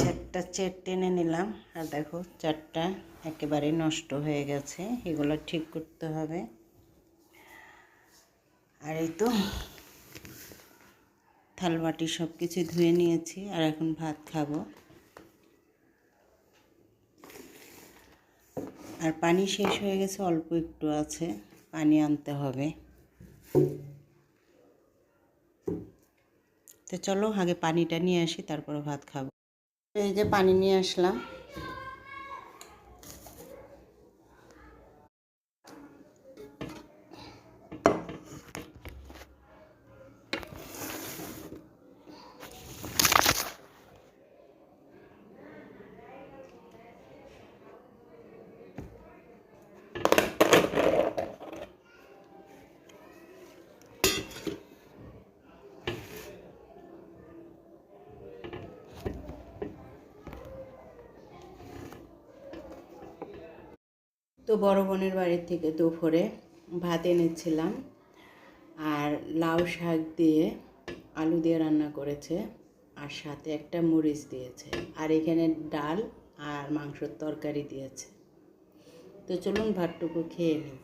চারটা চেট টেনে নিলাম। আর দেখো, চারটা একেবারে নষ্ট হয়ে গেছে। এগুলো ঠিক করতে হবে। আর এই তো থালবাটি সব কিছু ধুয়ে নিয়েছি, আর এখন ভাত খাব। আর পানি শেষ হয়ে গেছে, অল্প একটু আছে। পানি আনতে হবে। তো চলো আগে পানিটা নিয়ে আসি তারপরে ভাত খাব। এই যে পানি নিয়ে আসলাম। তো বড় বোনের বাড়ির থেকে দুপুরে ভাত এনেছিলাম আর লাউ শাক দিয়ে আলু দিয়ে রান্না করেছে আর সাথে একটা মরিচ দিয়েছে। আর এখানে ডাল আর মাংসর তরকারি দিয়েছে। তো চলুন ভাতটুকু খেয়ে নিই।